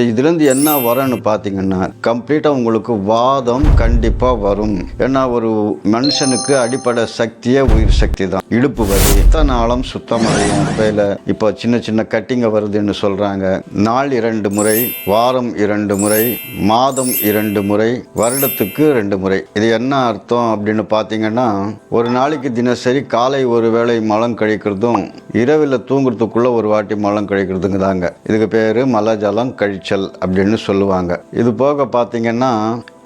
இதுலேருந்து என்ன வரன்னு பார்த்தீங்கன்னா கம்ப்ளீட்டாக உங்களுக்கு வாதம் கண்டிப்பாக வரும். ஏன்னா ஒரு மனுஷனுக்கு அடிப்படை சக்தியே உயிர் சக்தி தான். இடுப்பு வலி எத்தனை நாளும் சுத்தமடையும் வேலை இப்போ சின்ன சின்ன கட்டிங்க வருதுன்னு சொல்கிறாங்க நாள் இரண்டு முறை வாரம் இரண்டு முறை மாதம் இரண்டு முறை வருடத்துக்கு ரெண்டு முறை. இது என்ன அர்த்தம் அப்படின்னு பார்த்தீங்கன்னா ஒரு நாளைக்கு தினசரி காலை ஒரு வேளை மலம் கழிக்கிறதும் இரவில் தூங்குறதுக்குள்ளே ஒரு வாட்டி மலம் கழிக்கிறதுங்க தாங்க இதுக்கு பேர் மலஜலம் காய்ச்சல் அப்படின்னு சொல்லுவாங்க. இது போக பார்த்தீங்கன்னா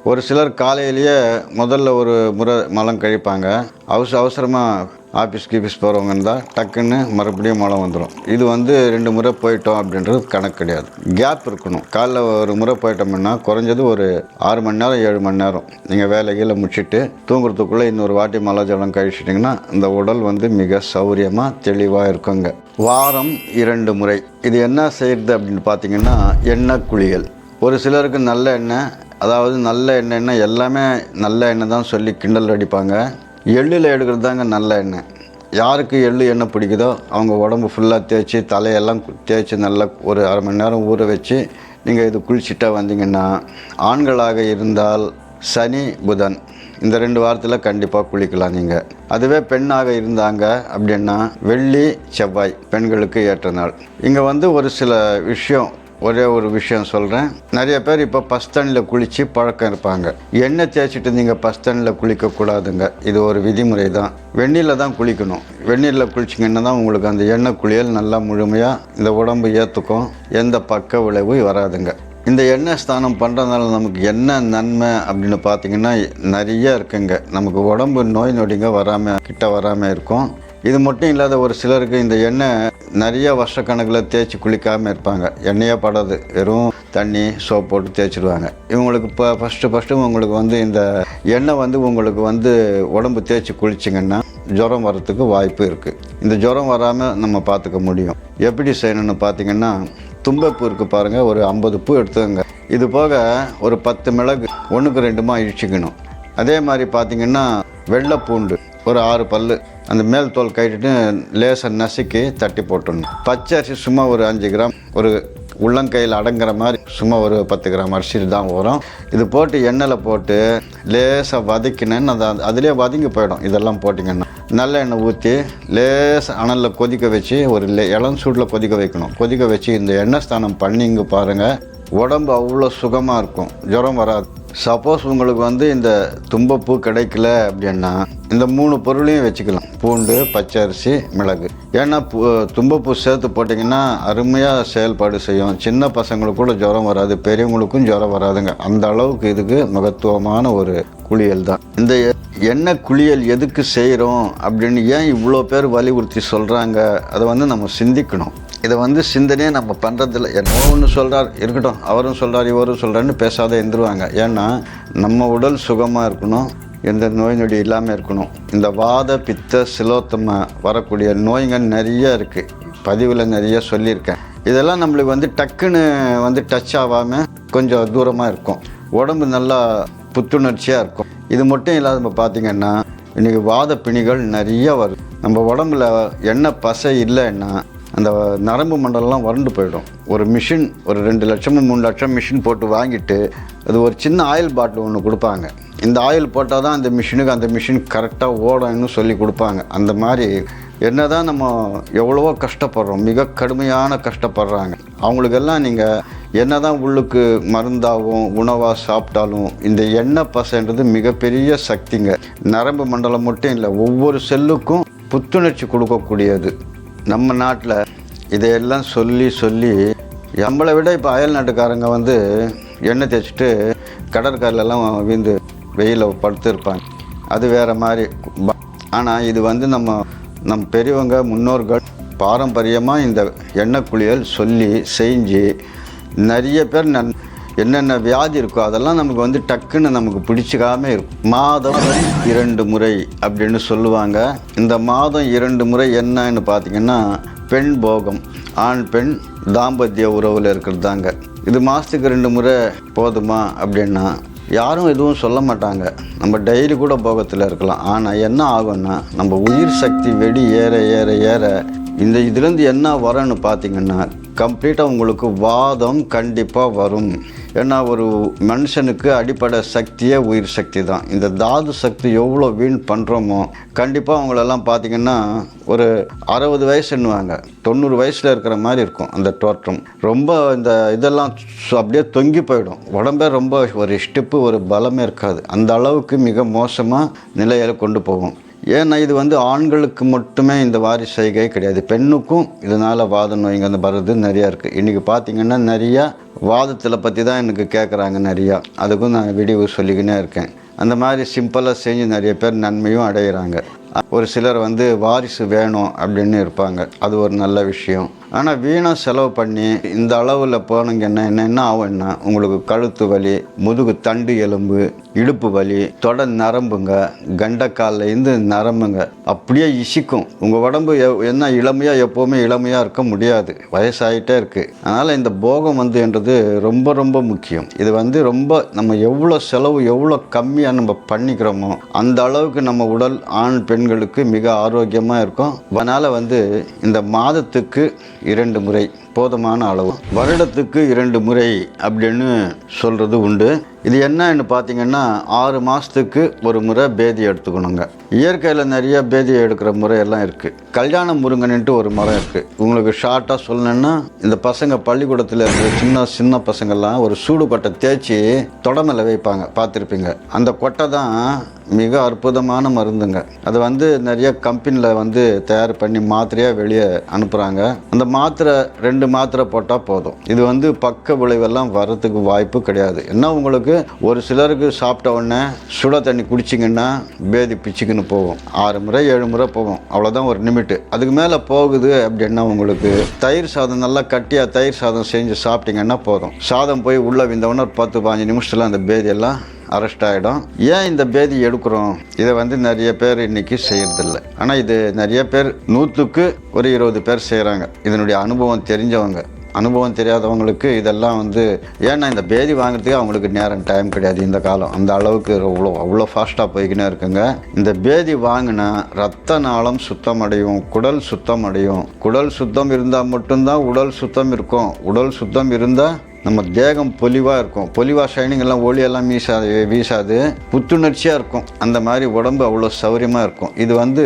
ஒரு சிலர் காலையிலேயே முதல்ல ஒரு முறை மலம் கழிப்பாங்க. அவசர அவசரமாக ஆஃபீஸ் கீஃபீஸ் போகிறவங்க இருந்தால் டக்குன்னு மறுபடியும் மலம் வந்துடும் இது வந்து ரெண்டு முறை போயிட்டோம் அப்படின்றது கணக்கு கிடையாது. கேப் இருக்கணும். காலைல ஒரு முறை போயிட்டோம்னா குறைஞ்சது ஒரு ஆறு மணி நேரம் ஏழு மணி நேரம். நீங்கள் வேலைகளை முடிச்சுட்டு தூங்குறதுக்குள்ளே இன்னொரு வாட்டி மலை ஜலம் கழிச்சிட்டிங்கன்னா இந்த உடல் வந்து மிக சௌரியமாக தெளிவாக இருக்குங்க. வாரம் இரண்டு முறை. இது என்ன செய்கிறது அப்படின்னு பார்த்தீங்கன்னா எண்ணெய் குளியல். ஒரு சிலருக்கு நல்ல எண்ணெய் அதாவது நல்ல எண்ணெய்னா எல்லாமே நல்ல எண்ணெய் தான் சொல்லி கிண்டல் அடிப்பாங்க. எள்ளில் எடுக்கிறது தாங்க நல்ல எண்ணெய். யாருக்கு எள்ளு எண்ணெய் பிடிக்குதோ அவங்க உடம்பு ஃபுல்லாக தேய்ச்சி தலையெல்லாம் தேய்ச்சி நல்லா ஒரு அரை மணி நேரம் ஊற வச்சு நீங்கள் இது குளிச்சுட்டா வந்தீங்கன்னா ஆண்களாக இருந்தால் சனி புதன் இந்த ரெண்டு வாரத்தில் கண்டிப்பாக குளிக்கலாம் நீங்கள் அதுவே பெண்ணாக இருந்தாங்க அப்படின்னா வெள்ளி செவ்வாய் பெண்களுக்கு ஏற்ற நாள். இங்கே வந்து ஒரு சில விஷயம் ஒரே ஒரு விஷயம் சொல்கிறேன் நிறைய பேர் இப்போ பஸ்தண்ணில் குளித்து பழக்கம் இருப்பாங்க. எண்ணெய் தேய்ச்சிட்டு நீங்கள் பஸ்தண்ணில் குளிக்கக்கூடாதுங்க இது ஒரு விதிமுறை தான். வெந்நீரில் தான் குளிக்கணும். வெந்நீரில் குளிச்சிங்கன்னா தான் உங்களுக்கு அந்த எண்ணெய் குளியல் நல்லா முழுமையாக இந்த உடம்பு ஏற்றுக்கும் எந்த பக்க விளைவு வராதுங்க. இந்த எண்ணெய் ஸ்தானம் பண்ணுறதுனால நமக்கு என்ன நன்மை அப்படின்னு பார்த்தீங்கன்னா நிறைய இருக்குங்க. நமக்கு உடம்பு நோய் நொடிங்க வராமல் கிட்ட வராமல் இருக்கும். இது மட்டும் இல்லாத ஒரு சிலருக்கு இந்த எண்ணெய் நிறைய வருஷக்கணக்கில் தேய்ச்சி குளிக்காமல் இருப்பாங்க. எண்ணெயே படாது. வெறும் தண்ணி சோப் போட்டு தேய்ச்சிடுவாங்க இவங்களுக்கு இப்போ ஃபஸ்ட்டு ஃபஸ்ட்டு உங்களுக்கு வந்து இந்த எண்ணெய் வந்து உங்களுக்கு வந்து உடம்பு தேய்ச்சி குளிச்சிங்கன்னா ஜுரம் வர்றதுக்கு வாய்ப்பு இருக்குது இந்த ஜுரம் வராமல் நம்ம பார்த்துக்க முடியும். எப்படி செய்யணும்னு பார்த்தீங்கன்னா தும்பப்பூ இருக்குது பாருங்கள் ஒரு ஐம்பது பூ எடுத்துக்கோங்க. இது போக ஒரு பத்து மிளகு ஒன்றுக்கு ரெண்டுமா இழிச்சிக்கணும் அதே மாதிரி பார்த்தீங்கன்னா வெள்ளைப்பூண்டு. ஒரு ஆறு பல்லு. அந்த மேல் தோல் கட்டிட்டு லேசாக நசுக்கி தட்டி போட்டுடணும். பச்சை அரிசி சும்மா ஒரு அஞ்சு கிராம் ஒரு உள்ளங்கையில் அடங்குற மாதிரி சும்மா ஒரு பத்து கிராம் அரிசி தான் வரும். இது போட்டு எண்ணெயில் போட்டு லேசாக வதக்கினேன்னு அது அதுலேயே வதங்கி போயிடும். இதெல்லாம் போட்டிங்கன்னா. நல்ல எண்ணெய் ஊற்றி லேசாக அனலில் கொதிக்க வச்சு ஒரு லே இளம் சூட்டில் கொதிக்க வைக்கணும். கொதிக்க வச்சு இந்த எண்ணெய் ஸ்தானம் பண்ணிங்க பாருங்கள் உடம்பு அவ்வளோ சுகமாக இருக்கும். ஜுரம் வராது. சப்போஸ் உங்களுக்கு வந்து இந்த தும்பப்பூ கிடைக்கல அப்படின்னா இந்த மூணு பொருளையும் வச்சுக்கலாம். பூண்டு பச்சரிசி மிளகு. ஏன்னா பூ- தும்பப்பூ சேர்த்து போட்டிங்கன்னா அருமையாக செயல்பாடு செய்யும். சின்ன பசங்களுக்கு கூட ஜுரம் வராது பெரியவங்களுக்கும் ஜுரம் வராதுங்க. அந்த அளவுக்கு இதுக்கு மகத்துவமான ஒரு குளியல் தான். இந்த என்ன எண்ணெய் குளியல் எதுக்கு செய்கிறோம் அப்படின்னு ஏன் இவ்வளோ பேர் வலியுறுத்தி சொல்கிறாங்க அதை வந்து நம்ம சிந்திக்கணும். இதை வந்து சிந்தனையே நம்ம பண்ணுறதில்ல என்னவோ ஒன்று சொல்கிறார் இருக்கட்டும். அவரும் சொல்கிறார் இவரும் சொல்கிறாருன்னு பேசாத எழுந்துருவாங்க ஏன்னா நம்ம உடல் சுகமாக இருக்கணும். எந்த நோய் நொடி இல்லாமல் இருக்கணும். இந்த வாத பித்த சிலோத்தம வரக்கூடிய நோய்கள் நிறைய இருக்குது பதிவில் நிறைய சொல்லியிருக்கேன். இதெல்லாம் நம்மளுக்கு வந்து டக்குன்னு வந்து டச் ஆகாமல் கொஞ்சம் தூரமாக இருக்கும். உடம்பு நல்லா புத்துணர்ச்சியாக இருக்கும். இது மட்டும் இல்லாத நம்ம பார்த்தீங்கன்னா இன்றைக்கி வாத பிணிகள் நிறைய வரும். நம்ம உடம்புல எண்ணெய் பசை இல்லைன்னா அந்த நரம்பு மண்டலம்லாம் வறண்டு போயிடும். ஒரு மிஷின் ஒரு ரெண்டு லட்சமும் மூணு லட்சம் மிஷின் போட்டு வாங்கிட்டு அது ஒரு சின்ன ஆயில் பாட்டில் ஒன்று கொடுப்பாங்க. இந்த ஆயில் போட்டால் தான் அந்த மிஷினுக்கு அந்த மிஷின் கரெக்டாக ஓடணும்னு சொல்லி கொடுப்பாங்க. அந்த மாதிரி என்ன தான் நம்ம எவ்வளவோ கஷ்டப்படுறோம் மிக கடுமையான கஷ்டப்படுறாங்க. அவங்களுக்கெல்லாம் நீங்கள் என்னதான் உள்ளுக்கு மருந்தாகவும் உணவாக சாப்பிட்டாலும் இந்த எண்ணெய் பசைன்றது மிகப்பெரிய சக்திங்க. நரம்பு மண்டலம் மட்டும் இல்லை ஒவ்வொரு செல்லுக்கும் புத்துணர்ச்சி கொடுக்கக்கூடியது. நம்ம நாட்டில் இதையெல்லாம் சொல்லி சொல்லி நம்மளை விட இப்போ அயல் நாட்டுக்காரங்க வந்து எண்ணெய் தேய்ச்சிட்டு கடற்கரையிலலாம் வீந்து வெயிலில் படுத்துருப்பாங்க. அது வேறு மாதிரி. ஆனால் இது வந்து நம்ம நம் பெரியவங்க முன்னோர்கள் பாரம்பரியமாக இந்த எண்ணெய் குளியல் சொல்லி செஞ்சு நிறைய பேர் நன் என்னென்ன வியாதி இருக்கோ அதெல்லாம் நமக்கு வந்து டக்குன்னு நமக்கு பிடிச்சிக்காம இருக்கும். மாதம் இரண்டு முறை அப்படின்னு சொல்லுவாங்க. இந்த மாதம் இரண்டு முறை என்னன்னு பார்த்தீங்கன்னா பெண் போகம் ஆண் பெண் தாம்பத்திய உறவில் இருக்கிறது தாங்க இது மாதத்துக்கு ரெண்டு முறை போதுமா அப்படின்னா யாரும் எதுவும் சொல்ல மாட்டாங்க. நம்ம டெய்லி கூட போகத்தில் இருக்கலாம். ஆனால் என்ன ஆகும்னா நம்ம உயிர் சக்தி வெடி ஏற ஏற ஏற இந்த இதுலேருந்து என்ன வரன்னு பார்த்தீங்கன்னா கம்ப்ளீட்டாக உங்களுக்கு வாதம் கண்டிப்பாக வரும். ஏன்னா ஒரு மனுஷனுக்கு அடிப்படை சக்தியே உயிர் சக்தி தான். இந்த தாது சக்தி எவ்வளோ வீண் பண்ணுறோமோ கண்டிப்பாக அவங்களெல்லாம் பார்த்திங்கன்னா ஒரு அறுபது வயசுன்னுவாங்க. தொண்ணூறு வயசில் இருக்கிற மாதிரி இருக்கும் அந்த தோற்றம். ரொம்ப இந்த இதெல்லாம் அப்படியே தொங்கி போயிடும். உடம்பே ரொம்ப ஒரு ஸ்டெப்பு ஒரு பலமே இருக்காது. அந்த அளவுக்கு மிக மோசமாக நிலையில் கொண்டு போகும். ஏன்னா இது வந்து ஆண்களுக்கு மட்டுமே இந்த வாரி செய்கை கிடையாது. பெண்ணுக்கும் இதனால் வாத நோய்ங்க அந்த வருது நிறையா இருக்குது இன்றைக்கி பார்த்திங்கன்னா நிறையா வாதத்தில் பற்றி தான் எனக்கு கேட்குறாங்க நிறையா. அதுக்கும் நான் விடிவு சொல்லிக்கினே இருக்கேன். அந்த மாதிரி சிம்பிளாக செஞ்சு நிறைய பேர் நன்மையும் அடைகிறாங்க ஒரு சிலர் வந்து வாரிசு வேணும் அப்படின்னு இருப்பாங்க. அது ஒரு நல்ல விஷயம். ஆனால் வீணாக செலவு பண்ணி இந்த அளவில் போனீங்கன்னா என்ன என்ன ஆகும்னா உங்களுக்கு கழுத்து வலி முதுகு தண்டு எலும்பு இடுப்பு வலி தொட நரம்புங்க கண்டக்கால்லேருந்து நரம்புங்க. அப்படியே இசிக்கும். உங்கள் உடம்பு எவ்- என்ன இளமையாக எப்போவுமே இளமையாக இருக்க முடியாது. வயசாகிட்டே இருக்குது அதனால் இந்த போகம் வந்து என்றது ரொம்ப ரொம்ப முக்கியம். இது வந்து ரொம்ப நம்ம எவ்வளோ செலவு எவ்வளோ கம்மியாக நம்ம பண்ணிக்கிறோமோ அந்த அளவுக்கு நம்ம உடல் ஆண் பெண்களுக்கு மிக ஆரோக்கியமாக இருக்கும். அதனால் வந்து இந்த மாதத்துக்கு இரண்டு முறை போதுமான அளவு. வருடத்துக்கு இரண்டு முறை அப்படின்னு சொல்கிறது உண்டு. இது என்னன்னு பார்த்தீங்கன்னா ஆறு மாதத்துக்கு ஒரு முறை பேதி எடுத்துக்கணுங்க. இயற்கையில் நிறைய பேதி எடுக்கிற முறையெல்லாம் இருக்குது கல்யாண முருங்கன்ட்டு ஒரு மரம் இருக்குது உங்களுக்கு ஷார்ட்டாக சொல்லணுன்னா இந்த பசங்க பள்ளிக்கூடத்தில் இருக்கிற சின்ன சின்ன பசங்கள்லாம் ஒரு சூடு கொட்டை தேய்ச்சி தொடமையில் வைப்பாங்க. பார்த்துருப்பீங்க. அந்த கொட்டை தான் மிக அற்புதமான மருந்துங்க. அது வந்து நிறைய கம்பெனியில் வந்து தயார் பண்ணி மாத்திரையாக வெளியே அனுப்புகிறாங்க அந்த மாத்திரை ரெண்டு மாத்திரை போட்டால் போதும். இது வந்து பக்க விளைவெல்லாம் வர்றதுக்கு வாய்ப்பு கிடையாது. என்ன உங்களுக்கு ஒரு சிலருக்கு சாப்பிட்ட உடனே சுட தண்ணி குடிச்சிங்கன்னா பேதி பிச்சுக்குன்னு போகும். ஆறு முறை ஏழு முறை போகும். அவ்வளோதான் ஒரு லிமிட்டு. அதுக்கு மேலே போகுது அப்படின்னா உங்களுக்கு தயிர் சாதம் நல்லா கட்டியாக தயிர் சாதம் செஞ்சு சாப்பிட்டிங்கன்னா போதும். சாதம் போய் உள்ளே விந்தவொடனே ஒரு பத்து பாஞ்சு நிமிஷத்தில் அந்த பேதியெல்லாம் அரெஸ்ட் ஆகிடும் ஏன் இந்த பேதி எடுக்கிறோம்? இதை வந்து நிறைய பேர் இன்னைக்கு செய்யறதில்ல. ஆனால் இது நிறைய பேர் நூற்றுக்கு ஒரு இருபது பேர் செய்கிறாங்க இதனுடைய அனுபவம் தெரிஞ்சவங்க. அனுபவம் தெரியாதவங்களுக்கு இதெல்லாம் வந்து ஏன்னா இந்த பேதி வாங்குறதுக்கு அவங்களுக்கு நேரம் டைம் கிடையாது இந்த காலம். அந்த அளவுக்கு அவ்வளோ அவ்வளோ ஃபாஸ்ட்டாக போய்க்கினே இருக்குங்க. இந்த பேதி வாங்கினா ரத்த நாளம் சுத்தம் அடையும் குடல் சுத்தம் அடையும் குடல் சுத்தம் இருந்தால் மட்டும்தான் உடல் சுத்தம் இருக்கும். உடல் சுத்தம் இருந்தால் நம்ம தேகம் பொலிவாக இருக்கும். பொலிவாக ஷைனிங் எல்லாம் ஒளியெல்லாம் வீசாது வீசாது புத்துணர்ச்சியாக இருக்கும். அந்த மாதிரி உடம்பு அவ்வளோ சௌரியமாக இருக்கும். இது வந்து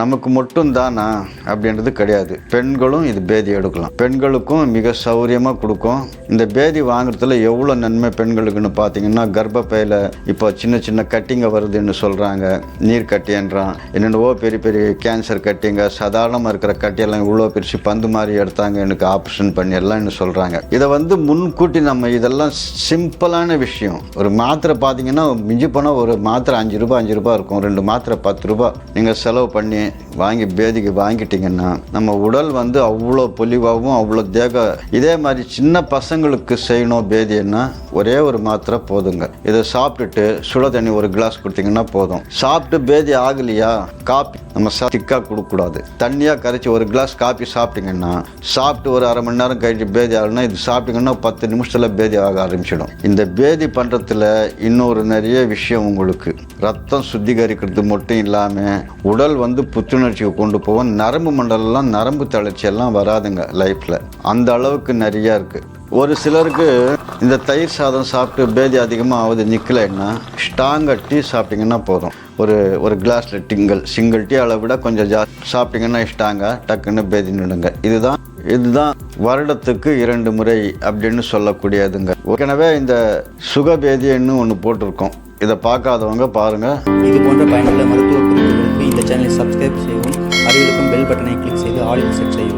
நமக்கு மட்டும் தானா அப்படின்றது கிடையாது. பெண்களும் இது பேதி எடுக்கலாம். பெண்களுக்கும் மிக சௌரியமாக கொடுக்கும். இந்த பேதி வாங்குறதுல எவ்வளோ நன்மை பெண்களுக்குன்னு பார்த்தீங்கன்னா கர்ப்பப்பையில் இப்போ சின்ன சின்ன கட்டிங்க வருதுன்னு சொல்கிறாங்க நீர் கட்டின்றான் என்னென்னவோ பெரிய பெரிய கேன்சர் கட்டிங்க சாதாரணமாக இருக்கிற கட்டியெல்லாம் இவ்வளோ பிரித்து பந்து மாதிரி எடுத்தாங்க. எனக்கு ஆப்ரேஷன் பண்ணி எல்லாம் சொல்கிறாங்க இதை வந்து முன் கூட்டி நம்ம இதெல்லாம் சிம்பிளான விஷயம். ஒரு மாத்திரை பார்த்தீங்கன்னா மிஞ்சி போனால் ஒரு மாத்திரை அஞ்சு ரூபா அஞ்சு ரூபாய் இருக்கும். ரெண்டு மாத்திரை பத்து ரூபா. நீங்கள் செலவு பண்ணி வாங்கி பேதிக்கு வாங்கிட்டீங்கன்னா நம்ம உடல் வந்து அவ்வளோ பொலிவாகவும் அவ்வளோ தேக இதே மாதிரி சின்ன பசங்களுக்கு செய்யணும் பேதின்னா ஒரே ஒரு மாத்திரை போதுங்க. இதை சாப்பிட்டுட்டு சுட தண்ணி ஒரு கிளாஸ் கொடுத்தீங்கன்னா போதும். சாப்பிட்டு பேதி ஆகலையா? காப்பி. நம்ம திக்காக கொடுக்கக்கூடாது. தண்ணியாக கரைச்சி ஒரு கிளாஸ் காப்பி சாப்பிட்டீங்கன்னா சாப்பிட்டு ஒரு அரை மணி நேரம் கழிச்சு பேதி ஆகணும்னா இது சாப்பிட்டீங்கன்னா பத்து பத்து நிமிஷத்தில் பேதி ஆக ஆரம்பிச்சிடும். இந்த பேதி பண்ணுறதுல இன்னொரு நிறைய விஷயம் உங்களுக்கு. ரத்தம் சுத்திகரிக்கிறது மட்டும் இல்லாமல் உடல் வந்து புத்துணர்ச்சிக்கு கொண்டு போகும். நரம்பு மண்டலம்லாம் நரம்பு தளர்ச்சி எல்லாம் வராதுங்க லைஃப்பில் அந்த அளவுக்கு நிறையா இருக்குது ஒரு சிலருக்கு இந்த தயிர் சாதம் சாப்பிட்டு பேதி அதிகமாக ஆகுது நிற்கலைன்னா ஸ்ட்ராங்காக டீ சாப்பிட்டீங்கன்னா போதும். ஒரு ஒரு கிளாஸில் டிங்கல் சிங்கிள் டீ அளவை விட கொஞ்சம் ஜா சாப்பிட்டிங்கன்னா ஸ்ட்ராங்காக டக்குன்னு பேதி நிடுங்க இதுதான் இதுதான் வருடத்துக்கு இரண்டு முறை அப்படின்னு சொல்லக்கூடியதுங்க. ஏற்கனவே இந்த சுகபேதின்னு ஒன்று போட்டிருக்கோம். இதை பார்க்காதவங்க பாருங்கள் இது போன்ற பயனுள்ள மருத்துவ குறிப்புகளுக்கு இந்த சேனலை சப்ஸ்கிரைப் செய்யவும் அருகிலுக்கும் பெல் பட்டனை கிளிக் செய்து ஆடியோ செட் செய்யவும்.